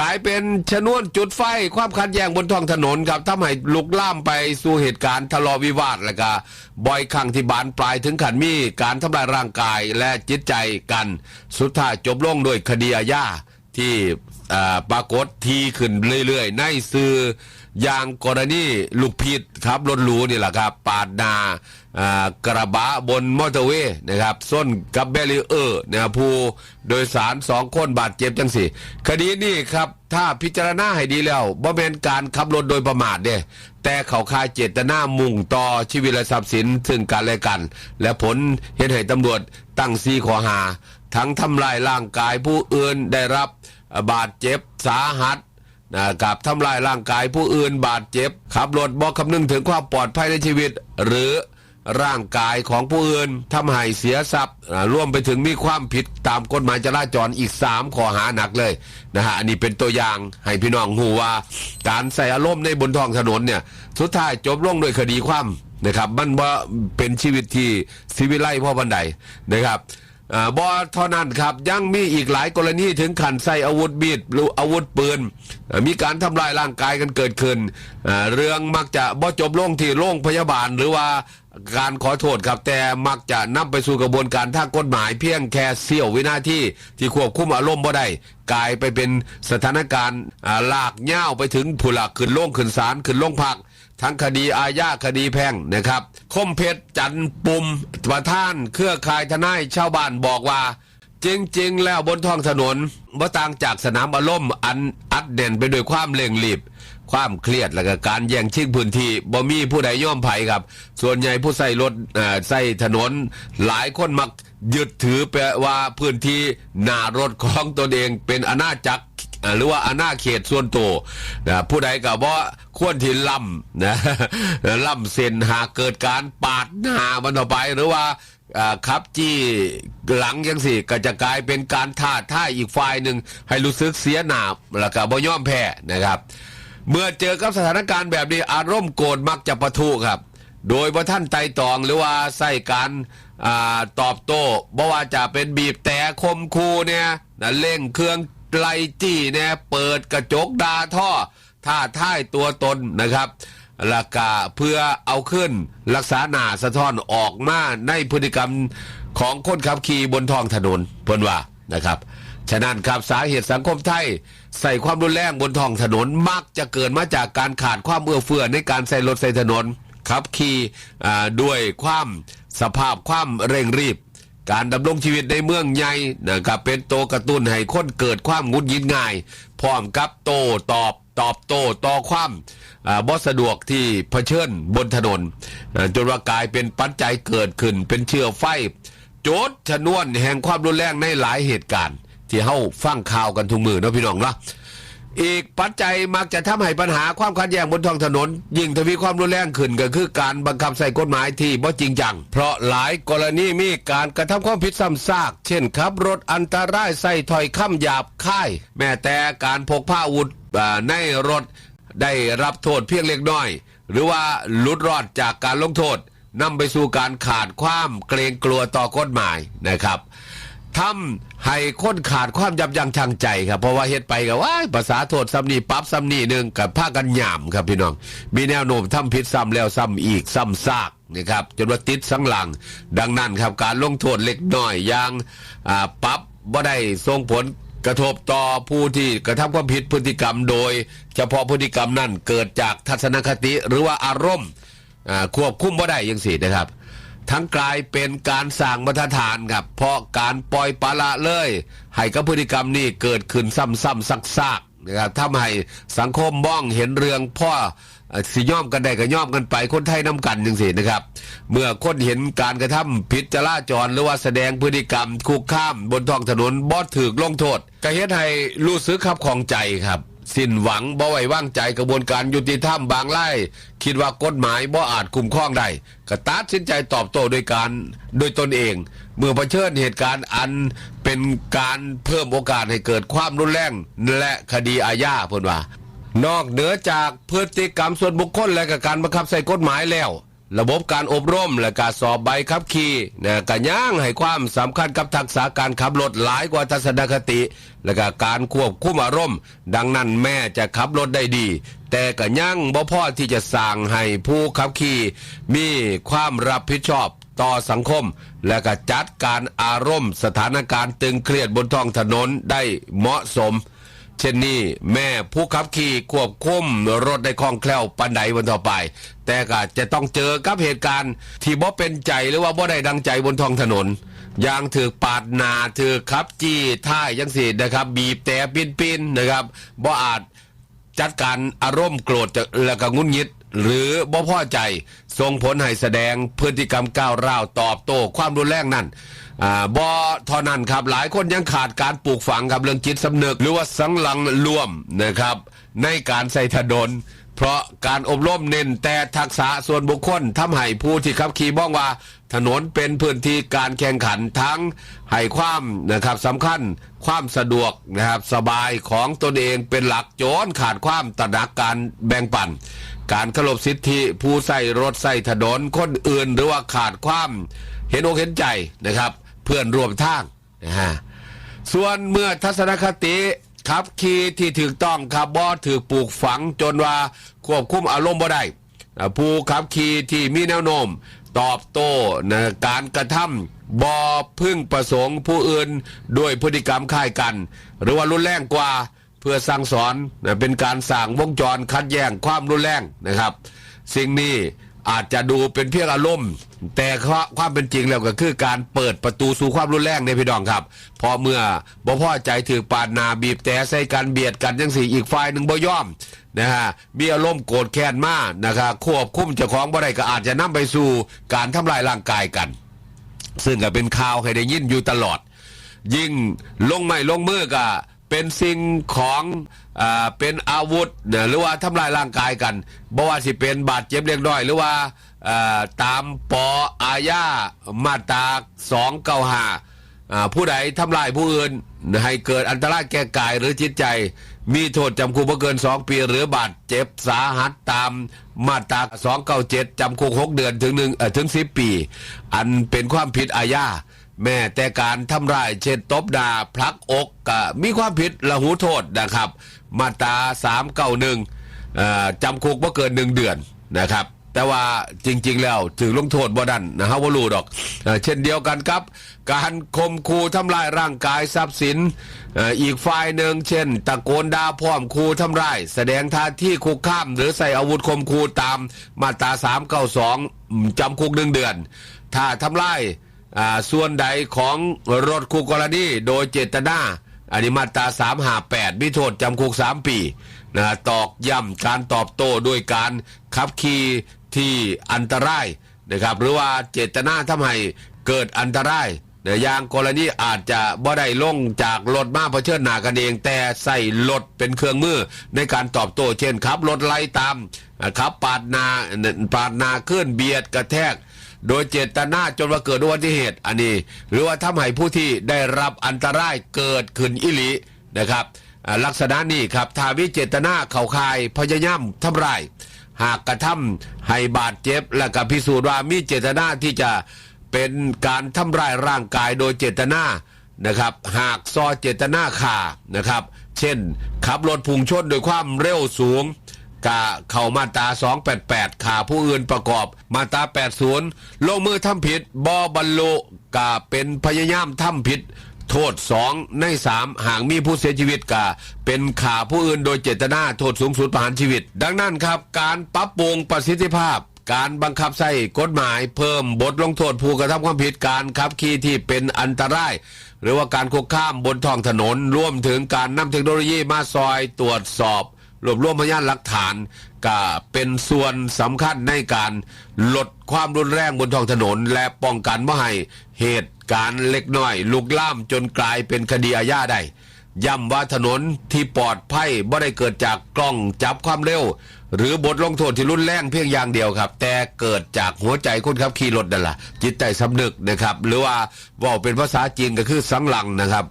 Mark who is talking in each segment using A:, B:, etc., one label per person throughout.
A: กลายเป็นชนวนจุดไฟความขัดแย้งบนท้องถนนครับทำให้ลุกล่ามไปสู่เหตุการณ์ทะเลาะวิวาทและก็บ่อยครั้งที่บานปลายถึงขันมีการทำลายร่างกายและจิตใจกัน สุดท้ายจบลงด้วยคดีอาญาที่ปรากฏทีขึ้นเรื่อยๆ ในสื่อ อย่างกรณีลูกพิษครับรถหรูนี่แหละครับ ปาดนากระบะบนมอเตอร์เวย์นะครับส้นกับเบรีเออร์นะครับผู้โดยสารสองคนบาดเจ็บจังสิคดีนี้ครับ ถ้าพิจารณาให้ดีแล้วบ่เป็นการขับรถโดยประมาทเด้แต่เขาคายเจตนามุ่งต่อชีวิตและทรัพย์สินซึ่งกันและกัน และผลเหตุให้ตำรวจตั้งซีข้อหา ทั้งทำลายร่างกายผู้อื่นได้รับบาดเจ็บสาหัส นะกับทำลายร่างกายผู้อื่นบาดเจ็บ ขับรถบอกคำนึงถึงความปลอดภัยในชีวิต หรือร่างกายของผู้อื่นทำให้เสียทรัพย์อ่วมไปถึงมีความผิดตามกฎหมายจราจรอีก 3 ข้อหาหนักเลยนะฮะอันนี้เป็นตัวอย่างให้พี่น้องหูว่า การใส่อารมณ์ในบนท้องถนนเนี่ยสุดท้ายจบลงด้วยคดีความนะครับมันว่าเป็นชีวิตที่สิวิไล่พ่อบันไดนะครับ บอเท่านั้นครับ ยังมีอีกหลายกรณีถึงขันใส่อาวุธมีดหรืออาวุธปืน มีการทำลายร่างกายกันเกิดขึ้น เรื่องมักจะบ่จบลงที่โรงพยาบาลหรือว่าการขอโทษครับ แต่มักจะนำไปสู่กระบวนการทางกฎหมายเพียงแค่เสี้ยววินาทีที่ควบคุมอารมณ์บ่ได้กลายไปเป็นสถานการณ์ลากย่าไปถึงผู้หลักขึ้นโรงขึ้นศาลขึ้นโรงพัก ทั้งคดีอาญาคดีแพ่งนะครับ คมเพชรจันปุ่มประท่าน เครือข่ายทนายชาวบ้านบอกว่า จริง ๆ แล้วบนท้องถนนบ่ต่างจากสนามอารมณ์อันอัดเด่นไปด้วยความเร่งรีบ ความเครียดและก็การแย่งชิงพื้นที่บ่มีผู้ใดย่อมไผครับ ส่วนใหญ่ผู้ใส่รถใส่ถนนหลายคนมัก ยึดถือแปลว่าพื้นที่หน้ารถของตนเองเป็นอาณาจักรหรือว่าอาณาเขตส่วนตัวนะผู้ใดก็บ่ควรที่ล่ำนะล่ำเส้นหากเกิดการปาดหน้ามันออกไปหรือว่าอ่าขับจี้หลังยังสิก็จะกลายเป็นการท้าท่ายอีกฝ่ายหนึ่งให้รู้สึกเสียหน้าแล้วก็บ่ย่อมแพ้นะครับ เมื่อเจอกับสถานการณ์แบบนี้อารมณ์โกรธมักจะประทุครับ โดยว่าท่านไต่ตองหรือว่าใส่การ อาตอบโต้บ่ว่าจะเป็นบีบแต่คมคูเนี่ยนะเร่งเครื่องไล่จี้เนี่ยเปิดกระจกดาท่อท่าท่ายตัวตนนะครับล้วก็เพื่อเอาขึ้นรักษาหนาสะท้อนออกมาในพฤติกรรมของคนขับขี่บนท้องถนนเพิ่นว่านะครับ ฉะนั้นครับสาเหตุสังคมไทย ใส่ความรุนแรงบนท้องถนนมักจะเกิดมาจากการขาดความเอื้อเฟื้อในการใส่รถใส่ถนนขับขี่ด้วยความ สภาพความเร่งรีบ การดำรงชีวิตในเมืองใหญ่นะครับเป็นตัวกระตุ้นให้คนเกิดความงุนยินง่าย พร้อมกับโตตอบตอบโต้ต่อความอ่าบ่สะดวกที่เผชิญบนถนนจนว่ากลายเป็นปัจจัยเกิดขึ้นเป็นเชื้อไฟ โจดชนวนแห่งความรุนแรงในหลายเหตุการณ์ ที่เฮาฟังข่าวกันทุกมือเนาะพี่น้องเนาะ อีกปัจจัยมักจะทำให้ปัญหาความขัดแย้งบนท้องถนน ยิ่งทวีความรุนแรงขึ้นก็คือการบังคับใส่กฎหมายที่บ่จริงจัง เพราะหลายกรณีมีการกระทำความผิดซ้ำซาก เช่นขับรถอันตรายใส่ถอยคำหยาบคาย แม้แต่การพกพาอาวุธในรถได้รับโทษเพียงเล็กน้อย หรือว่าหลุดรอดจากการลงโทษนำไปสู่การขาดความเกรงกลัวต่อกฎหมายนะครับ ทำให้คนขาดความยับยั้งชั่งใจครับ เพราะว่าเฮ็ดไปกับว่าภาษาโทษซ้ำนี่ปั๊บซ้ำนี่หนึ่งกับผ้ากันหยามครับพี่น้อง มีแนวโน้มทำผิดซ้ำแล้วซ้ำอีกซ้ำซากนะครับจนว่าติดสังหลัง ดังนั้นครับการลงโทษเล็กน้อยอย่างอ่าปั๊บบ่ได้ส่งผลกระทบต่อผู้ที่กระทำความผิดพฤติกรรมโดย เฉพาะพฤติกรรมนั้นเกิดจากทัศนคติหรือว่าอารมณ์ควบคุมบ่ได้ยังสินะครับ ทั้งกลายเป็นการสร้างมาตรฐานครับ เพราะการปล่อยปละละเลย ให้กับพฤติกรรมนี้เกิดขึ้นซ้ำๆซักๆนะครับทำให้สังคมมองเห็นเรื่องพ่อเอ่อสิย่อมกันได้ก็ย่อมกันไปคนไทยน้ำกันยังสินะครับ เมื่อคนเห็นการกระทำผิดจราจรหรือว่าแสดงพฤติกรรมคุกข้าม บนท้องถนนบ่ถือลงโทษก็เฮ็ดให้รู้สึกขับของใจครับ สิ้นหวังบ่ไว้วางใจกระบวนการยุติธรรมบางไล่คิดว่ากฎหมายบ่อาจคุ้มครองได้ก็ตัดสินใจตอบโต้โดยการโดยตนเอง เมื่อเผชิญเหตุการณ์อันเป็นการเพิ่มโอกาสให้เกิดความรุนแรงและคดีอาญาเพิ่นว่านอกเหนือจากพฤติกรรมส่วนบุคคลและกับการบังคับใส่กฎหมายแล้ว ระบบการอบรมและการสอบใบขับขี่นะก็ย่างให้ความสำคัญกับทักษะการขับรถหลายกว่าทัศนคติ และก็การควบคุมอารมณ์ ดังนั้นแม่จะขับรถได้ดี แต่ก็ย่างบ่พอที่จะสั่งให้ผู้ขับขี่ มีความรับผิดชอบต่อสังคม และก็จัดการอารมณ์ สถานการณ์ตึงเครียดบนท้องถนนได้เหมาะสม เช่นนี้แม่ผู้ขับขี่ควบคุมรถได้คล่องแคล่วปันใดวันต่อไป แต่ก็จะต้องเจอกับเหตุการณ์ ที่บ่เป็นใจหรือว่าบ่ได้ดังใจบนท้องถนนอย่างถือปาดนาถือขับจี้ท่ายยังสินะครับ บีบแต่ปินปินๆนะครับบ่อาจจัดการอารมณ์โกรธแล้วก็งุนงิด หรือบ่พอใจส่งผลให้แสดงพฤติกรรมก้าวร้าวตอบโต้ความรุนแรงนั่นอบ่เท่านั้นครับหลายคนยังขาดการปลูกฝังครับเรื่องจิตสำนึก หรือว่าสังหลังร่วมนะครับ ในการใส่ถนนเพราะการอบรมเน้นแต่ทักษะส่วนบุคคลทำให้ผู้ที่ขับขี่บ้องว่า ถนนเป็นพื้นที่การแข่งขันทั้งให้ความนะครับสำคัญความสะดวกนะครับสบายของตนเองเป็นหลักโจรขาดความตระหนักการแบ่งปัน การเคารพสิทธิผู้ใส่รถใส่ถนนคนอื่นหรือว่าขาดความเห็นอกเห็นใจนะครับ เพื่อนร่วมทางนะฮะส่วนเมื่อทัศนคติขับขี่ที่ถูกต้องครับบ่ถูกปลูกฝังจนว่าควบคุมอารมณ์บ่ได้ผู้ขับขี่ที่มีแนวโน้มตอบโต้นะการกระทำบ่พึ่งประสงค์ผู้อื่นด้วยพฤติกรรมคล้ายกัน หรือว่ารุนแรงกว่า พื่อสั่งสอนนะเป็นการสั่งวงจรคัดแย่งความรุนแรงนะครับ สิ่งนี้อาจจะดูเป็นเพียงอารมณ์ แต่ความเป็นจริงแล้วก็คือการเปิดประตูสู่ความรุนแรงในพี่น้องครับ พอเมื่อบ่พอใจถือปาดนาบีบแต่ใส่กันเบียดกันยังสี่อีกฝ่ายหนึ่งบ่ยอมนะฮะมีอารมณ์โกรธแค้นมากนะครับควบคุมเจ้าของบ่ได้ก็อาจจะนำไปสู่การทำลายร่างกายกัน ซึ่งก็เป็นข่าวให้ได้ยินอยู่ตลอด ยิ่งลงไม่ลงมือก็ เป็นสิ่งของอาเป็นอาวุธนะหรือว่าทำลายร่างกายกันบ่ว่าสิเป็นบาดเจ็บเล็กน้อย หรือว่าอ่าตามปออาญามาตราสองเก้าห้าผู้ใดทำลายผู้อื่น ให้เกิดอันตรายแก่กายหรือจิตใจ มีโทษจำคุกไม่เกิน 2 ปี หรือบาดเจ็บสาหัสตามมาตรา297จำคุก 6 เดือนถึงหนึ่งถึง 10 ปี อันเป็นความผิดอาญา แม้แต่การทำร้ายเช่นตบดาพลักอกก็มีความผิดละหูโทษนะครับ มาตรา391เอ่อจำคุกไม่เกินหนึ่งเดือนนะครับ แต่ว่าจริง ๆ แล้วถึงลงโทษบ่ดันนะฮะว่ารู้ดอกเอ่อเช่นเดียวกันครับ การข่มขู่ทำลายร่างกายทรัพย์สินอ,อีกฝ่ายหนึ่งเช่น ตะโกนด่าพร้อมขู่ทำร้ายแสดงท่าที่คุกข้าม หรือใส่อาวุธข่มขู่ตามมาตรา392จำคุกหนึ่งเดือน ถ้าทำลาย ส่วนใดของรถคู่กรณีโดยเจตนาอันนี้มาตรา358มีโทษจำคุก 3 ปีนะตอกย้ำการตอบโต้ด้วยการขับขี่ที่อันตรายนะครับหรือว่าเจตนาทำให้เกิดอันตรายนะอย่างกรณีอาจจะบ่ได้ลงจากรถมาเผชิญหน้ากันเอง แต่ใส่รถเป็นเครื่องมือในการตอบโต้เช่นขับรถไล่ตามขับปาดนาปาดนาขึ้นเบียดกระแทก โดยเจตนาจนว่าเกิดอุบัติเหตุอันนี้ หรือว่าทำให้ผู้ที่ได้รับอันตรายเกิดขึ้นอิลินะครับลักษณะนี้ครับถ้าวิเจตนาเข้าข่ายพยายามทำร้าย หากกระทำให้บาดเจ็บ และก็พิสูจน์ว่ามีเจตนาที่จะเป็นการทำร้ายร่างกายโดยเจตนานะครับ หากซอเจตนาขานะครับ เช่น ขับรถพุ่งชนโดยความเร็วสูง กาเข้ามาตรา288ขาผู้อื่นประกอบ มาตรา80 ลงมือทำผิดบอบรรลุกาเป็นพยายามทำผิด โทษ 2 ใน3หากมีผู้เสียชีวิตกาเป็นขาผู้อื่นโดยเจตนาโทษสูงสุดประหารชีวิต ดังนั้นครับ การปรับปรุงประสิทธิภาพการบังคับใช้กฎหมายเพิ่มบทลงโทษผู้กระทำความผิดการขับขี่ที่เป็นอันตราย หรือว่าการคุกข้ามบนท้องถนนรวมถึงการนำเทคโนโลยีมาซอยตรวจสอบ รวบรวมพยานหลักฐานก็เป็นส่วนสำคัญในการลดความรุนแรงบนท้องถนน และป้องกันไม่ให้เหตุการณ์เล็กน้อย ลุกล่ามจนกลายเป็นคดีอาญาได้ย้ำว่าถนนที่ปลอดภัยบ่ได้เกิดจากกล้องจับความเร็ว หรือบทลงโทษที่รุนแรงเพียงอย่างเดียวครับ แต่เกิดจากหัวใจคนขับขี่รถนั่นแหละจิตใจสำนึกนะครับ หรือว่าว่าเป็นภาษาจีนก็คือสังหลังนะครับ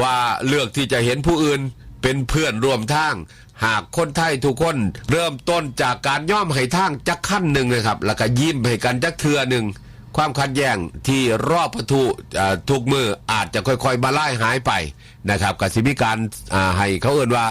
A: ว่าเลือกที่จะเห็นผู้อื่น เป็นเพื่อนร่วมทาง หากคนไทยทุกคนเริ่มต้นจากการย่อมให้ทางจักขั้นหนึ่งนะครับ แล้วก็ยิ้มให้กันจักเทือหนึ่งความขัดแย้งที่รอบประทุเอ่อทุกมืออาจจะค่อยๆมาไล่หายไปนะครับกสิมีการให้เขาเอ่นว่า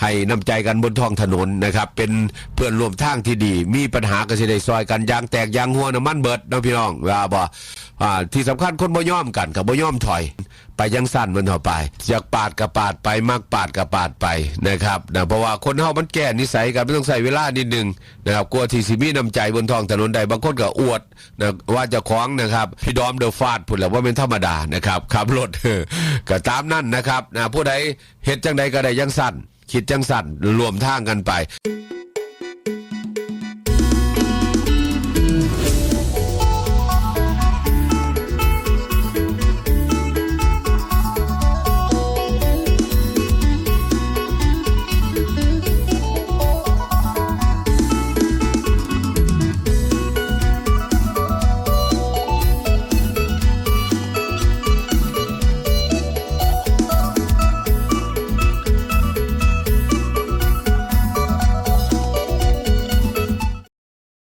A: ให้น้ำใจกันบนท้องถนนนะครับ เป็นเพื่อนร่วมทางที่ดี มีปัญหาก็สิได้ซอยกันยางแตกยางหัวน้ำมันเบิดเนาะพี่น้องว่าบ่อ่าที่สำคัญคนบ่ย่อมกันกับบ่ย่อมถอย ไปยังสั้นมันต่อไปอยากปาดกับปาดไปมากปาดกับปาดไปนะครับนะเพราะว่าคนเฮามันแก่นิสัยกันไม่ต้องใส่เวลานิดหนึ่งนะครับกลัวที่สิมีน้ำใจบนท้องถนนใดบางคนก็อวดนะว่าจะคล้องนะครับพี่ดอมเดอะฟาดพูดแล้วว่าเป็นธรรมดานะครับขับรถก็ตามนั่นนะครับนะผู้ใดเฮ็ดจังใดก็ได้ยังสั้นคิดจังสั้นรวมทางกันไป